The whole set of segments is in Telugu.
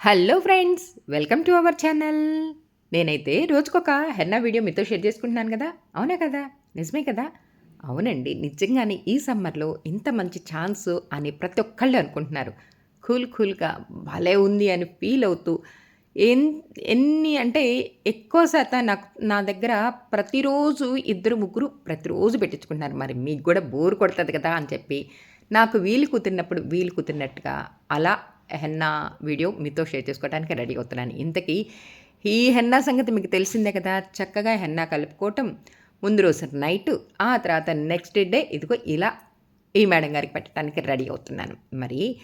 Hello friends welcome to our channel నేనైతే రోజుకొక హెన్నా వీడియో మీతో షేర్ చేసుకుంటున్నాను కదా? అవునా కదా? నిజమే కదా? అవునండి. నిజంగానే ఈ సమ్మర్లో ఇంత మంచి ఛాన్స్ అని ప్రతి ఒక్కళ్ళు అనుకుంటున్నారు. కూల్ కూల్గా భలే ఉంది అని ఫీల్ అవుతూ ఎన్ ఎన్ని అంటే ఎక్కువ శాతం నాకు నా దగ్గర ప్రతిరోజు ఇద్దరు ముగ్గురు ప్రతిరోజు పెట్టించుకుంటున్నారు. మరి మీకు కూడా బోర్ కొడుతుంది కదా అని చెప్పి. నాకు వీలు కుదిరినప్పుడు వీలు కుదిరినట్టుగా అలా హెన్నా వీడియో మీతో షేర్ చేసుకోవడానికి రెడీ అవుతున్నాను. ఇంతకీ ఈ హెన్నా సంగతి మీకు తెలిసిందే కదా? చక్కగా హెన్నా కలుపుకోవటం ముందు రోజు నైట్ ఆ తర్వాత నెక్స్ట్ డే ఇదిగో ఇలా ఈ మేడం గారికి పెట్టడానికి రెడీ అవుతున్నాను. మరి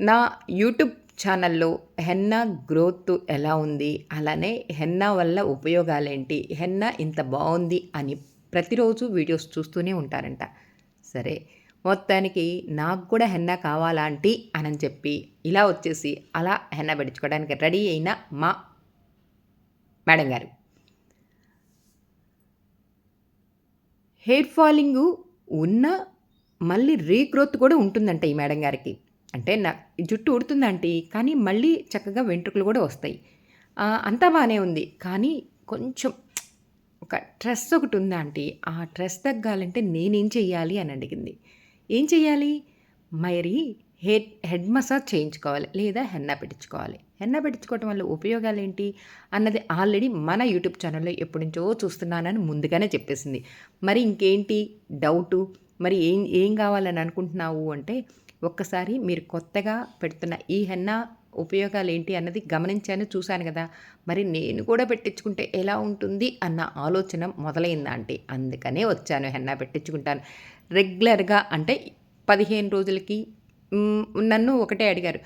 నా యూట్యూబ్ ఛానల్లో హెన్నా గ్రోత్ ఎలా ఉంది? అలానే హెన్నా వల్ల ఉపయోగాలేంటి? హెన్నా ఇంత బాగుంది అని ప్రతిరోజు వీడియోస్ చూస్తూనే ఉంటారంట. సరే మొత్తానికి నాకు కూడా హెన్న కావాలాంటి అని చెప్పి ఇలా వచ్చేసి అలా హెన్న పెట్టించుకోవడానికి రెడీ అయిన మా మేడం గారు. హెయిర్ ఫాలింగ్ ఉన్న మళ్ళీ రీగ్రోత్ కూడా ఉంటుందంట ఈ మేడం గారికి. అంటే నా జుట్టు ఉడుతుందంటే కానీ మళ్ళీ చక్కగా వెంట్రుకలు కూడా వస్తాయి. అంతా బాగానే ఉంది కానీ కొంచెం ఒక ట్రెస్ ఒకటి ఉందా ఆంటీ? ఆ ట్రెస్ తగ్గాలంటే నేనేం చెయ్యాలి అని అడిగింది. ఏం చేయాలి మరి హెడ్ హెడ్ మసాజ్ చేయించుకోవాలి లేదా హెన్న పెట్టించుకోవాలి. హెన్న పెట్టించుకోవటం వల్ల ఉపయోగాలు ఏంటి అన్నది ఆల్రెడీ మన యూట్యూబ్ ఛానల్లో ఎప్పటి నుంచో చూస్తున్నానని ముందుగానే చెప్పేసింది. మరి ఇంకేంటి? డౌటు? మరి ఏం ఏం కావాలని అనుకుంటున్నావు అంటే ఒక్కసారి మీరు కొత్తగా పెడుతున్న ఈ హెన్నా ఉపయోగాలు ఏంటి అన్నది గమనించాను చూశాను కదా. మరి నేను కూడా పెట్టించుకుంటే ఎలా ఉంటుంది అన్న ఆలోచన మొదలైందా అంటే అందుకనే వచ్చాను హెన్నా పెట్టించుకుంటాను. రెగ్యులర్గా అంటే పదిహేను రోజులకి నన్ను ఒకటే అడిగారు.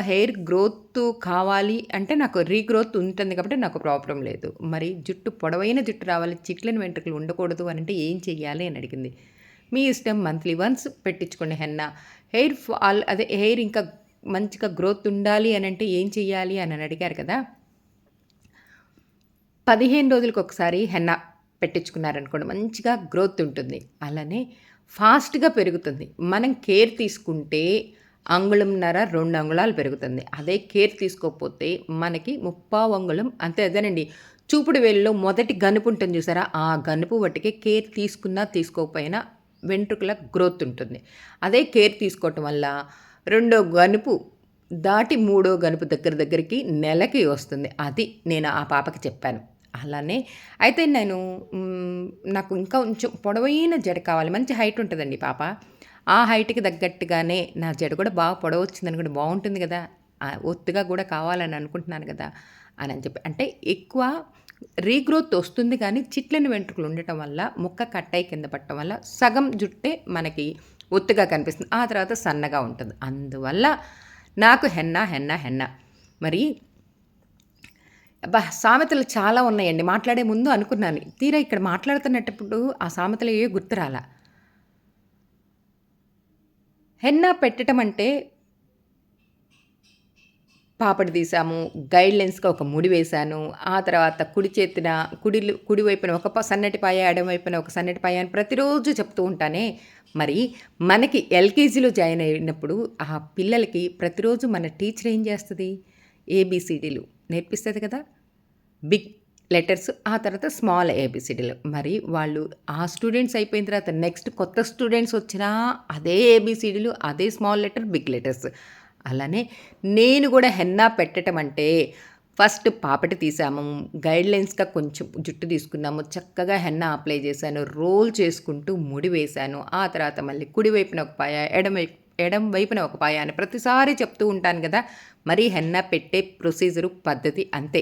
హెయిర్ గ్రోత్ కావాలి అంటే నాకు రీగ్రోత్ ఉంటుంది కాబట్టి నాకు ప్రాబ్లం లేదు. మరి జుట్టు పొడవైన జుట్టు రావాలి చిట్లని వెంట్రుకలు ఉండకూడదు అని అంటే ఏం చెయ్యాలి? అని అడిగింది. మీ ఇష్టం మంత్లీ వన్స్ పెట్టించుకోండి హెన్నా. హెయిర్ ఫాల్ అదే హెయిర్ ఇంకా మంచిగా గ్రోత్ ఉండాలి అని అంటే ఏం చెయ్యాలి అని అడిగారు కదా. పదిహేను రోజులకు ఒకసారి హెన్న పెట్టించుకున్నారనుకోండి మంచిగా గ్రోత్ ఉంటుంది. అలానే ఫాస్ట్గా పెరుగుతుంది. మనం కేర్ తీసుకుంటే అంగుళంన్నర రెండు అంగుళాలు పెరుగుతుంది. అదే కేర్ తీసుకోకపోతే మనకి ముప్పావు అంగుళం అంతే అదేనండి. చూపుడు వేలులో మొదటి గనుపు ఉంటుంది చూసారా? ఆ గనుపు వట్టికే కేర్ తీసుకున్నా తీసుకోకపోయినా వెంట్రుకల గ్రోత్ ఉంటుంది. అదే కేర్ తీసుకోవటం వల్ల రెండో గనుపు దాటి మూడో గనుపు దగ్గర దగ్గరికి నెలకి వస్తుంది. అది నేను ఆ పాపకి చెప్పాను. అలానే అయితే నేను నాకు ఇంకా కొంచెం పొడవైన జడ కావాలి. మంచి హైట్ ఉంటుందండి పాప. ఆ హైట్కి తగ్గట్టుగానే నా జడ కూడా బాగా పొడవు వచ్చిందని కూడా బాగుంటుంది కదా. ఒత్తుగా కూడా కావాలని అనుకుంటున్నాను కదా అని అని చెప్పి. అంటే ఎక్కువ రీగ్రోత్ వస్తుంది కానీ చిట్లని వెంట్రుకలు ఉండటం వల్ల ముక్క కట్టయి కింద పట్టడం వల్ల సగం జుట్టే మనకి ఒత్తుగా కనిపిస్తుంది. ఆ తర్వాత సన్నగా ఉంటుంది. అందువల్ల నాకు హెన్నా హెన్నా హెన్నా. మరి అబ్బా సామెతలు చాలా ఉన్నాయండి. మాట్లాడే ముందు అనుకున్నాను. తీరా ఇక్కడ మాట్లాడుతున్నప్పుడు ఆ సామెతలు ఏ గుర్తురాలా హెన్నా పెట్టడం అంటే పాపడి తీసాము గైడ్లైన్స్గా ఒక ముడి వేశాను ఆ తర్వాత కుడి చేతిన కుడి కుడి వైపున ఒక సన్నటి పాయ ఎడమ వైపున ఒక సన్నటి పాయ అని ప్రతిరోజు చెప్తూ ఉంటానే. మరి మనకి ఎల్కేజీలో జాయిన్ అయినప్పుడు ఆ పిల్లలకి ప్రతిరోజు మన టీచర్ ఏం చేస్తుంది? ఏబిసిడీలు నేర్పిస్తుంది కదా? బిగ్ లెటర్స్ ఆ తర్వాత స్మాల్ ఏబిసిడీలు మరి వాళ్ళు ఆ స్టూడెంట్స్ అయిపోయిన తర్వాత నెక్స్ట్ కొత్త స్టూడెంట్స్ వచ్చినా అదే ఏబిసిడీలు అదే స్మాల్ లెటర్ బిగ్ లెటర్స్ అలానే నేను కూడా హెన్నా పెట్టడం అంటే ఫస్ట్ పాపటి తీసాము గైడ్ లైన్స్గా కొంచెం జుట్టు తీసుకున్నాము చక్కగా హెన్నా అప్లై చేశాను రోల్ చేసుకుంటూ ముడి వేశాను ఆ తర్వాత మళ్ళీ కుడి వైపున ఒక పాయ ఎడమ ఎడం వైపున ఒక పాయ అని ప్రతిసారి చెప్తూ ఉంటాను కదా మరి హెన్నా పెట్టే ప్రొసీజరు పద్ధతి అంతే.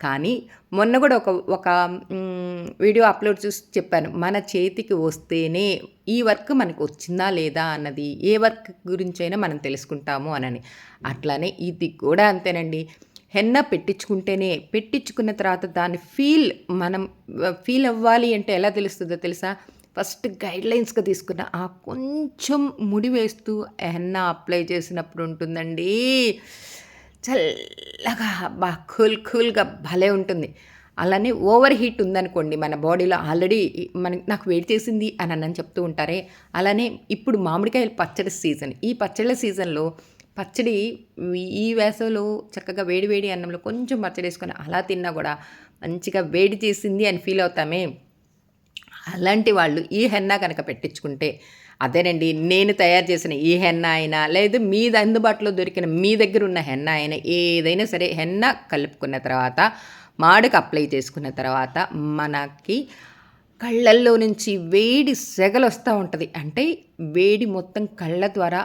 కానీ మొన్న కూడా ఒక ఒక వీడియో అప్లోడ్ చూసి చెప్పాను. మన చేతికి వస్తేనే ఈ వర్క్ మనకు వచ్చిందా లేదా అన్నది ఏ వర్క్ గురించి అయినా మనం తెలుసుకుంటాము అనని. అట్లానే ఇది కూడా అంతేనండి. హెన్న పెట్టించుకుంటేనే పెట్టించుకున్న తర్వాత దాని ఫీల్ మనం ఫీల్ అవ్వాలి అంటే ఎలా తెలుస్తుందో తెలుసా? ఫస్ట్ గైడ్లైన్స్గా తీసుకున్న ఆ కొంచెం ముడి వేస్తూ హెన్న అప్లై చేసినప్పుడు ఉంటుందండి. చల్లగా బా కూల్ కూల్గా భలే ఉంటుంది. అలానే ఓవర్ హీట్ ఉందనుకోండి మన బాడీలో ఆల్రెడీ మన నాకు వేడి చేసింది అని అన్నని చెప్తూ ఉంటారే. అలానే ఇప్పుడు మామిడికాయలు పచ్చడి సీజన్. ఈ పచ్చళ్ళ సీజన్లో పచ్చడి ఈ వేసవిలో చక్కగా వేడి వేడి అన్నంలో కొంచెం పచ్చడి వేసుకొని అలా తిన్నా కూడా మంచిగా వేడి చేసింది అని ఫీల్ అవుతామే. అలాంటి వాళ్ళు ఈ హెన్నా కనుక పెట్టించుకుంటే అదేనండి నేను తయారు చేసిన ఈ హెన్న అయినా లేదు మీ అందుబాటులో దొరికిన మీ దగ్గర ఉన్న హెన్న అయినా ఏదైనా సరే హెన్న కలుపుకున్న తర్వాత మాడుకు అప్లై చేసుకున్న తర్వాత మనకి కళ్ళల్లో నుంచి వేడి సెగలు వస్తూ ఉంటుంది. అంటే వేడి మొత్తం కళ్ళ ద్వారా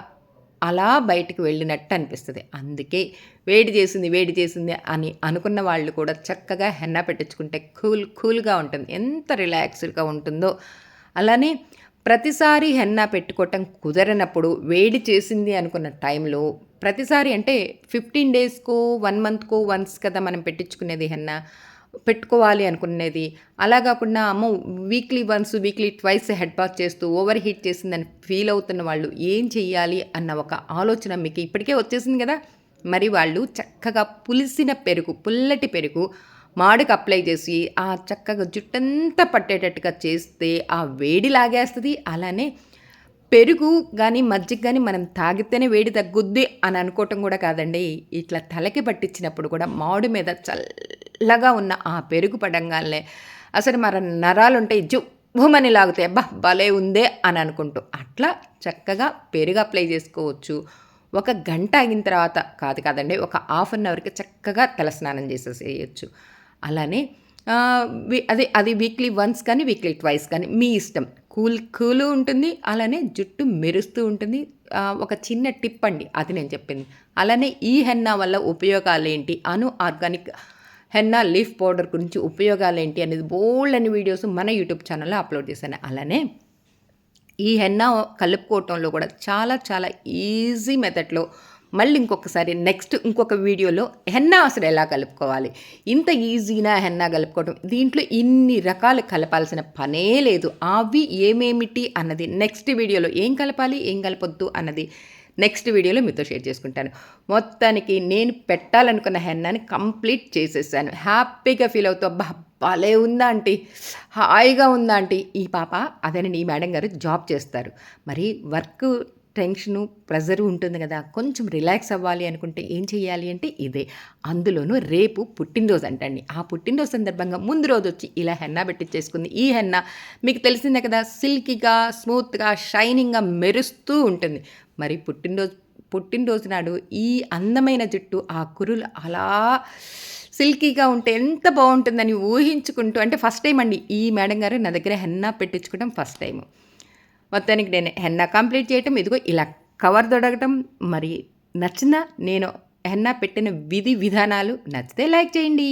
అలా బయటకు వెళ్ళినట్టు అనిపిస్తుంది. అందుకే వేడి చేసింది వేడి చేసింది అని అనుకున్న వాళ్ళు కూడా చక్కగా హెన్న పెట్టించుకుంటే కూల్ కూల్గా ఉంటుంది. ఎంత రిలాక్స్డ్గా ఉంటుందో. అలానే ప్రతిసారి హెన్నా పెట్టుకోవటం కుదరనప్పుడు వేడి చేసింది అనుకున్న టైంలో ప్రతిసారి అంటే ఫిఫ్టీన్ డేస్కో వన్ మంత్కో వన్స్ కదా మనం పెట్టించుకునేది హెన్నా పెట్టుకోవాలి అనుకునేది. అలా కాకుండా అమ్మ weekly once weekly twice head bath చేస్తూ ఓవర్ హీట్ చేసిందని ఫీల్ అవుతున్న వాళ్ళు ఏం చెయ్యాలి అన్న ఒక ఆలోచన మీకు ఇప్పటికే వచ్చేసింది కదా? మరి వాళ్ళు చక్కగా పులిసిన పెరుగు పుల్లటి పెరుగు మాడికి అప్లై చేసి ఆ చక్కగా జుట్టంతా పట్టేటట్టుగా చేస్తే ఆ వేడి లాగేస్తుంది. అలానే పెరుగు కానీ మజ్జిగ కానీ మనం తాగితేనే వేడి తగ్గుద్ది అని అనుకోవటం కూడా కాదండి. ఇట్లా తలకి పట్టించినప్పుడు కూడా మామిడి మీద చల్లగా ఉన్న ఆ పెరుగు పడంగానే అసలు మన నరాలు ఉంటాయి జువ్వమని లాగుతాయి. అబ్బా భలే ఉందే అని అనుకుంటూ అట్లా చక్కగా పెరుగు అప్లై చేసుకోవచ్చు. ఒక గంట ఆగిన తర్వాత కాదు కాదండి ఒక హాఫ్ అన్ అవర్కి చక్కగా తలస్నానం చేసేసేయచ్చు. అలానే అది అది వీక్లీ వన్స్ కానీ వీక్లీ ట్వైస్ కానీ మీ ఇష్టం. కూల్ కూలు ఉంటుంది అలానే జుట్టు మెరుస్తూ ఉంటుంది. ఒక చిన్న టిప్ అండి అది నేను చెప్పింది. అలానే ఈ హెన్నా వల్ల ఉపయోగాలు ఏంటి? అను ఆర్గానిక్ హెన్నా లీఫ్ పౌడర్ గురించి ఉపయోగాలు ఏంటి అనేది బోల్డ్ అని వీడియోస్ మన యూట్యూబ్ ఛానల్లో అప్లోడ్ చేశాను. అలానే ఈ హెన్నా కలుపుకోవటంలో కూడా చాలా చాలా ఈజీ మెథడ్లో మళ్ళీ ఇంకొకసారి నెక్స్ట్ ఇంకొక వీడియోలో హెన్నా అసలు ఎలా కలుపుకోవాలి? ఇంత ఈజీనా హెన్నా కలుపుకోవడం దీంట్లో ఇన్ని రకాలు కలపాల్సిన పనే లేదు. అవి ఏమేమిటి అన్నది నెక్స్ట్ వీడియోలో ఏం కలపాలి ఏం కలపొద్దు అన్నది నెక్స్ట్ వీడియోలో మీతో షేర్ చేసుకుంటాను. మొత్తానికి నేను పెట్టాలనుకున్న హెన్నాని కంప్లీట్ చేసేసాను. హ్యాపీగా ఫీల్ అవుతూ అబ్బా భలే ఉందా ఆంటీ? హాయిగా ఉందా ఆంటీ? ఈ పాప అదేనండి ఈ మేడం గారు జాబ్ చేస్తారు. మరి వర్క్ టెన్షను ప్రెజర్ ఉంటుంది కదా. కొంచెం రిలాక్స్ అవ్వాలి అనుకుంటే ఏం చేయాలి అంటే ఇదే. అందులోనూ రేపు పుట్టినరోజు అంటండి. ఆ పుట్టినరోజు సందర్భంగా ముందు రోజు వచ్చి ఇలా హెన్నా పెట్టించేసుకుంది ఈ హెన్నా మీకు తెలిసిందే కదా సిల్కీగా స్మూత్గా షైనింగ్గా మెరుస్తూ ఉంటుంది. మరి పుట్టినరోజు పుట్టినరోజు నాడు ఈ అందమైన జుట్టు ఆ కురులు అలా సిల్కీగా ఉంటే ఎంత బాగుంటుందని ఊహించుకుంటూ అంటే ఫస్ట్ టైం అండి ఈ మేడం గారు నా దగ్గర హెన్నా పెట్టించుకోవడం ఫస్ట్ టైము. మొత్తానికి నేను హెన్నా కంప్లీట్ చేయటం ఇదిగో ఇలా కవర్ దొడగటం మరి నచ్చిన నేను హెన్నా పెట్టిన విధి విధానాలు నచ్చితే లైక్ చేయండి.